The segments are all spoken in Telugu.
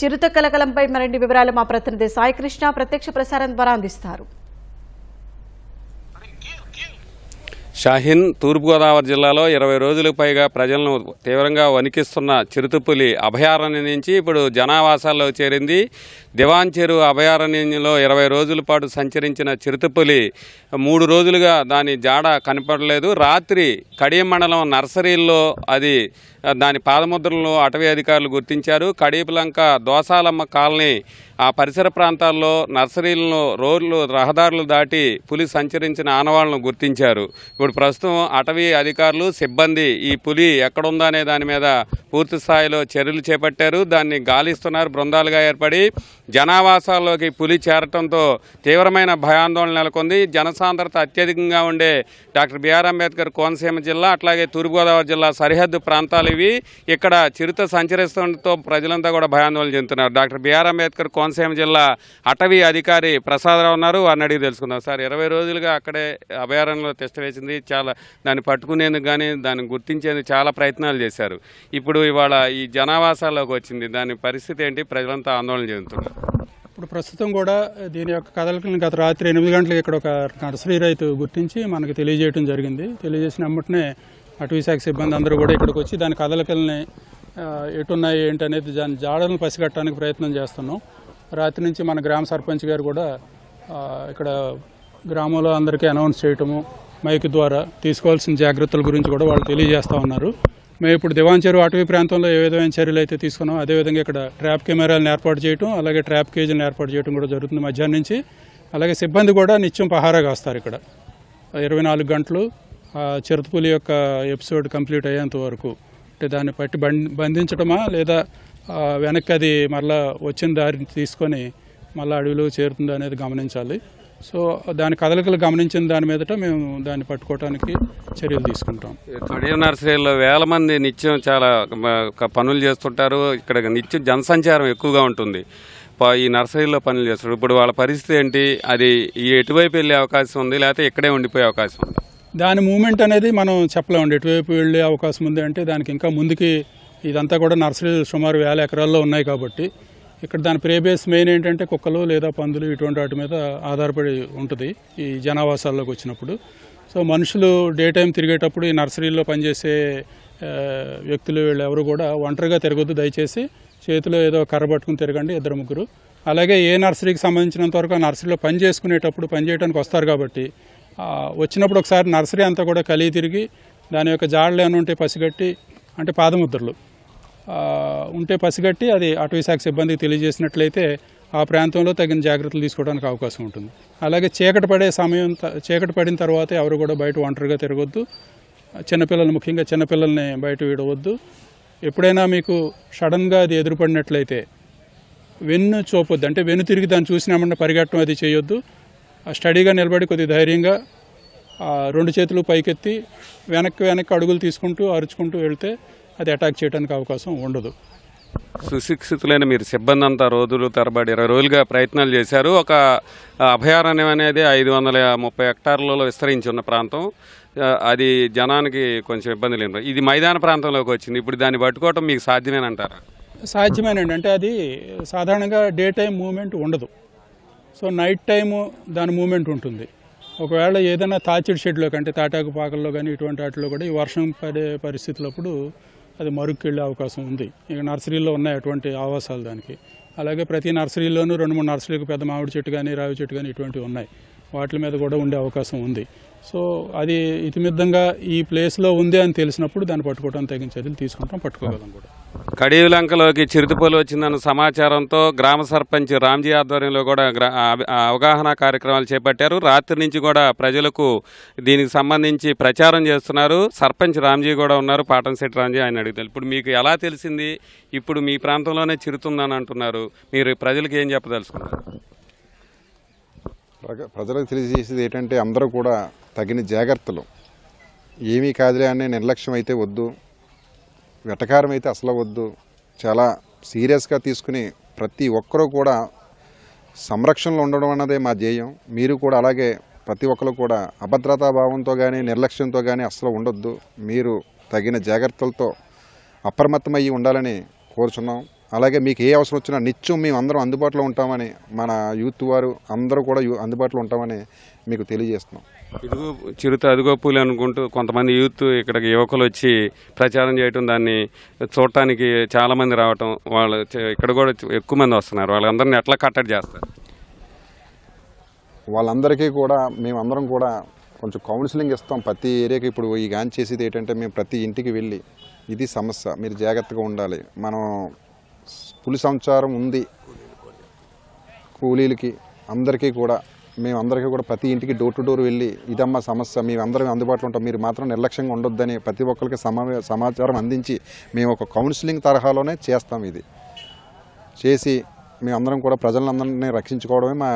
చిరుత కలకలంపై మరిన్ని వివరాలు మా ప్రతినిధి సాయికృష్ణ ప్రత్యక్ష ప్రసారం ద్వారా అందిస్తారు. షాహిన్ తూర్పుగోదావరి జిల్లాలో ఇరవై రోజులకు పైగా ప్రజలను తీవ్రంగా వణికిస్తున్న చిరుతపులి అభయారణ్యం నుంచి ఇప్పుడు జనావాసాల్లో చేరింది. దివాన్ చెరువు అభయారణ్యంలో ఇరవై రోజుల పాటు సంచరించిన చిరుతపులి మూడు రోజులుగా దాని జాడ కనపడలేదు. రాత్రి కడియం మండలం నర్సరీల్లో అది దాని పాదముద్రలను అటవీ అధికారులు గుర్తించారు. కడీపులంక దోసాలమ్మ కాలనీ ఆ పరిసర ప్రాంతాల్లో నర్సరీలను రోడ్లు రహదారులు దాటి పులి సంచరించిన ఆనవాళ్ళను గుర్తించారు. ఇప్పుడు ప్రస్తుతం అటవీ అధికారులు సిబ్బంది ఈ పులి ఎక్కడుందా అనే దాని మీద పూర్తి స్థాయిలో చర్యలు చేపట్టారు. దాన్ని గాలిస్తున్నారు. బృందాలుగా ఏర్పడి జనావాసాల్లోకి పులి చేరటంతో తీవ్రమైన భయాందోళన నెలకొంది. జనసాంద్రత అత్యధికంగా ఉండే డాక్టర్ బిఆర్ అంబేద్కర్ కోనసీమ జిల్లా అట్లాగే తూర్పుగోదావరి జిల్లా సరిహద్దు ప్రాంతాలు ఇవి. ఇక్కడ చిరుత సంచరిస్తుండటంతో ప్రజలంతా కూడా భయాందోళన చెందుతున్నారు. డాక్టర్ బిఆర్ అంబేద్కర్ కోనసీమ జిల్లా అటవీ అధికారి ప్రసాదరావు ఉన్నారు. వారిని అడిగి తెలుసుకుందాం. సార్ ఇరవై రోజులుగా అక్కడే అభయారణ్యంలో టెస్ట్ వేసింది. చాలా దాన్ని పట్టుకునేందుకు కానీ దాన్ని గుర్తించేందుకు చాలా ప్రయత్నాలు చేశారు. ఇప్పుడు ఇవాళ ఈ జనావాసాల్లోకి వచ్చింది. దాని పరిస్థితి ఏంటి? ప్రజలంతా ఆందోళన చెందుతున్నారు. ఇప్పుడు ప్రస్తుతం కూడా దీని యొక్క కదలికలను గత రాత్రి ఎనిమిది గంటలకు ఇక్కడ ఒక నర్సరీ రైతు గుర్తించి మనకు తెలియజేయడం జరిగింది. తెలియజేసిన అమ్మటనే అటవీ శాఖ సిబ్బంది అందరూ కూడా ఇక్కడికి వచ్చి దాని కదలికల్ని ఎటున్నాయి ఏంటి అనేది దాని జాడలను పసిగట్టడానికి ప్రయత్నం చేస్తున్నాం. రాత్రి నుంచి మన గ్రామ సర్పంచ్ గారు కూడా ఇక్కడ గ్రామంలో అందరికీ అనౌన్స్ చేయటము మైక్ ద్వారా తీసుకోవాల్సిన జాగ్రత్తల గురించి కూడా వాళ్ళు తెలియజేస్తూ ఉన్నారు. మేము ఇప్పుడు దివాన్ అటవీ ప్రాంతంలో ఏ విధమైన చర్యలు అయితే తీసుకున్నాం అదేవిధంగా ఇక్కడ ట్రాప్ కెమెరాలను ఏర్పాటు చేయటం అలాగే ట్రాప్ కేజీలను ఏర్పాటు చేయడం కూడా జరుగుతుంది మధ్యాహ్నం నుంచి. అలాగే సిబ్బంది కూడా నిత్యం పహారాగా వస్తారు ఇక్కడ. ఇరవై నాలుగు గంటలు చిరుతపులి యొక్క ఎపిసోడ్ కంప్లీట్ అయ్యేంత వరకు. అంటే దాన్ని పట్టి బంధించడమా లేదా వెనక్కి అది మరలా వచ్చిన దారిని తీసుకొని మళ్ళీ అడవిలో చేరుతుందో అనేది గమనించాలి. సో దాని కదలికలు గమనించిన దాని మీదట మేము దాన్ని పట్టుకోవడానికి చర్యలు తీసుకుంటాం. కడియం నర్సరీలో వేల మంది నిత్యం చాలా పనులు చేస్తుంటారు. ఇక్కడ నిత్యం జనసంచారం ఎక్కువగా ఉంటుంది. ఈ నర్సరీలో పనులు చేస్తారు. ఇప్పుడు వాళ్ళ పరిస్థితి ఏంటి? అది ఎటువైపు వెళ్ళే అవకాశం ఉంది? లేకపోతే ఇక్కడే ఉండిపోయే అవకాశం ఉంది? దాని మూమెంట్ అనేది మనం చెప్పలేమండి ఎటువైపు వెళ్ళే అవకాశం ఉంది అంటే దానికి ఇంకా ముందుకి ఇదంతా కూడా నర్సరీలు సుమారు వేల ఎకరాల్లో ఉన్నాయి కాబట్టి ఇక్కడ దాని ప్రేబేస్ మెయిన్ ఏంటంటే కుక్కలు లేదా పందులు ఇటువంటి వాటి మీద ఆధారపడి ఉంటుంది ఈ జనావాసాల్లోకి వచ్చినప్పుడు. సో మనుషులు డే టైం తిరిగేటప్పుడు ఈ నర్సరీలో పనిచేసే వ్యక్తులు వీళ్ళు ఎవరు కూడా ఒంటరిగా తిరగొద్దు దయచేసి చేతిలో ఏదో కర్ర పట్టుకుని తిరగండి ఇద్దరు ముగ్గురు. అలాగే ఏ నర్సరీకి సంబంధించినంత వరకు ఆ నర్సరీలో పని చేసుకునేటప్పుడు పని చేయడానికి వస్తారు కాబట్టి వచ్చినప్పుడు ఒకసారి నర్సరీ అంతా కూడా కలిగి తిరిగి దాని యొక్క జాడలు ఏమైనా ఉంటే పసిగట్టి అంటే పాదముద్రలు. ఉంటే పసిగట్టి అది అటవీ శాఖ సిబ్బందికి తెలియజేసినట్లయితే ఆ ప్రాంతంలో తగిన జాగ్రత్తలు తీసుకోవడానికి అవకాశం ఉంటుంది. అలాగే చీకటి పడే సమయం త- చీకటి పడిన తర్వాత ఎవరు కూడా బయట ఒంటరిగా తిరగొద్దు. చిన్నపిల్లలు ముఖ్యంగా చిన్నపిల్లల్ని బయట విడవద్దు. ఎప్పుడైనా మీకు సడన్గా అది ఎదురుపడినట్లయితే వెన్ను చూపొద్దు. అంటే వెన్ను తిరిగి దాన్ని చూసినామంటే పరిగెట్టడం అది చేయొద్దు. ఆ స్టడీగా నిలబడి కొద్ది ధైర్యంగా రెండు చేతులు పైకెత్తి వెనక్కి వెనక్కి అడుగులు తీసుకుంటూ అరుచుకుంటూ వెళ్తే అది అటాక్ చేయడానికి అవకాశం ఉండదు. సుశిక్షితులైన మీరు సిబ్బంది అంతా రోజులు తరబడి ఇరవై రోజులుగా ప్రయత్నాలు చేశారు. ఒక అభయారణ్యం అనేది ఐదు వందల ముప్పై హెక్టార్లలో విస్తరించి ఉన్న ప్రాంతం. అది జనానికి కొంచెం ఇబ్బంది లేని ఇది మైదాన ప్రాంతంలోకి వచ్చింది. ఇప్పుడు దాన్ని పట్టుకోవటం మీకు సాధ్యమేనంటారా? సాధ్యమేనండి. అంటే అది సాధారణంగా డే టైం మూమెంట్ ఉండదు. సో నైట్ టైము దాని మూమెంట్ ఉంటుంది. ఒకవేళ ఏదైనా తాచిడి షెడ్లో అంటే తాటాకు పాకల్లో కానీ ఇటువంటి వాటిలో కూడా ఈ వర్షం పడే పరిస్థితులప్పుడు అది మరుగుకెళ్ళే అవకాశం ఉంది. ఇక నర్సరీలో ఉన్నాయి అటువంటి ఆవాసాలు దానికి. అలాగే ప్రతి నర్సరీలోనూ రెండు మూడు నర్సరీలకు పెద్ద మామిడి చెట్టు కానీ రావి చెట్టు కానీ ఇటువంటివి ఉన్నాయి. వాటి మీద కూడా ఉండే అవకాశం ఉంది. సో అది ఇతిమిద్దంగా ఈ ప్లేస్లో ఉంది అని తెలిసినప్పుడు దాన్ని పట్టుకోవడం తగిన చర్యలు తీసుకుంటాం పట్టుకోగలం కూడా. కడియలంకలోకి చిరుతపులు వచ్చిందన్న సమాచారంతో గ్రామ సర్పంచ్ రామ్జీ ఆధ్వర్యంలో కూడా గ్రా- అవగాహన కార్యక్రమాలు చేపట్టారు. రాత్రి నుంచి కూడా ప్రజలకు దీనికి సంబంధించి ప్రచారం చేస్తున్నారు. సర్పంచ్ రామ్జీ కూడా ఉన్నారు. పాటంశెట్టి రామ్జీ ఆయన అడుగుతారు ఇప్పుడు మీకు ఎలా తెలిసింది? ఇప్పుడు మీ ప్రాంతంలోనే చిరుతుందని అంటున్నారు. మీరు ప్రజలకు ఏం చెప్పదలుచుకున్నారు? ప్రజలకు తెలియజేసేది ఏంటంటే అందరూ కూడా తగిన జాగ్రత్తలు. ఏమీ కాదులే అనే నిర్లక్ష్యం అయితే వద్దు. వెటకారం అయితే అసలు వద్దు. చాలా సీరియస్గా తీసుకుని ప్రతి ఒక్కరూ కూడా సంరక్షణలో ఉండడం అన్నదే మా ధ్యేయం. మీరు కూడా అలాగే ప్రతి ఒక్కరు కూడా అభద్రతా భావంతో కానీ నిర్లక్ష్యంతో కానీ అసలు ఉండొద్దు. మీరు తగిన జాగ్రత్తలతో అప్రమత్తమయ్యి ఉండాలని కోరుచున్నాం. అలాగే మీకు ఏ అవసరం వచ్చినా నిత్యం మేము అందరం అందుబాటులో ఉంటామని మన యూత్ వారు అందరూ కూడా అందుబాటులో ఉంటామని మీకు తెలియజేస్తున్నాం. ఇదిగో చిరుత అదిగో పూలు అనుకుంటూ కొంతమంది యూత్ ఇక్కడికి యువకులు వచ్చి ప్రచారం చేయటం దాన్ని చూడటానికి చాలా మంది రావటం వాళ్ళు ఇక్కడ కూడా ఎక్కువ మంది వస్తున్నారు. వాళ్ళందరినీ ఎట్లా కట్టడి చేస్తారు? వాళ్ళందరికీ కూడా మేమందరం కూడా కొంచెం కౌన్సిలింగ్ ఇస్తాం ప్రతి ఏరియాకి. ఇప్పుడు ఈ గాన్ చేసేది ఏంటంటే మేము ప్రతి ఇంటికి వెళ్ళి ఇది సమస్య మీరు జాగ్రత్తగా ఉండాలి. మనం పులి సంచారం ఉంది. కూలీలకి అందరికీ కూడా మేము అందరికీ కూడా ప్రతి ఇంటికి డోర్ టు డోర్ వెళ్ళి ఇదమ్మా సమస్య మేము అందరం అందుబాటులో ఉంటాం మీరు మాత్రం నిర్లక్ష్యంగా ఉండొద్దని ప్రతి ఒక్కరికి సమా సమాచారం అందించి మేము ఒక కౌన్సిలింగ్ తరహాలోనే చేస్తాం ఇది. చేసి మేమందరం కూడా ప్రజలందరినీ రక్షించుకోవడమే మా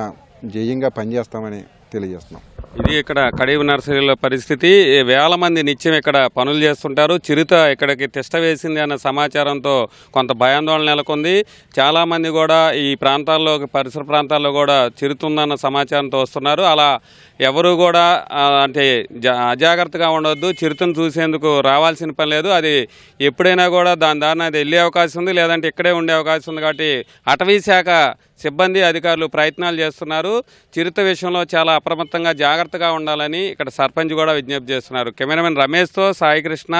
ధ్యేయంగా పనిచేస్తామని తెలియజేస్తున్నాం. ఇది ఇక్కడ కడివి నర్సరీలో పరిస్థితి. వేల మంది నిత్యం ఇక్కడ పనులు చేస్తుంటారు. చిరుత ఇక్కడికి తిష్ట వేసింది అన్న సమాచారంతో కొంత భయాందోళన నెలకొంది. చాలామంది కూడా ఈ ప్రాంతాల్లో పరిసర ప్రాంతాల్లో కూడా చిరుతుందన్న సమాచారంతో వస్తున్నారు. అలా ఎవరు కూడా అంటే జా అజాగ్రత్తగా ఉండొద్దు. చిరుతను చూసేందుకు రావాల్సిన పని లేదు. అది ఎప్పుడైనా కూడా దాని దారిన అది వెళ్ళే అవకాశం ఉంది. లేదంటే ఇక్కడే ఉండే అవకాశం ఉంది. కాబట్టి అటవీ శాఖ సిబ్బంది అధికారులు ప్రయత్నాలు చేస్తున్నారు. చిరుత విషయంలో చాలా అప్రమత్తంగా జాగ్రత్తగా ఉండాలని ఇక్కడ సర్పంచ్ కూడా విజ్ఞప్తి చేస్తున్నారు. కెమెరామెన్ రమేష్తో సాయికృష్ణ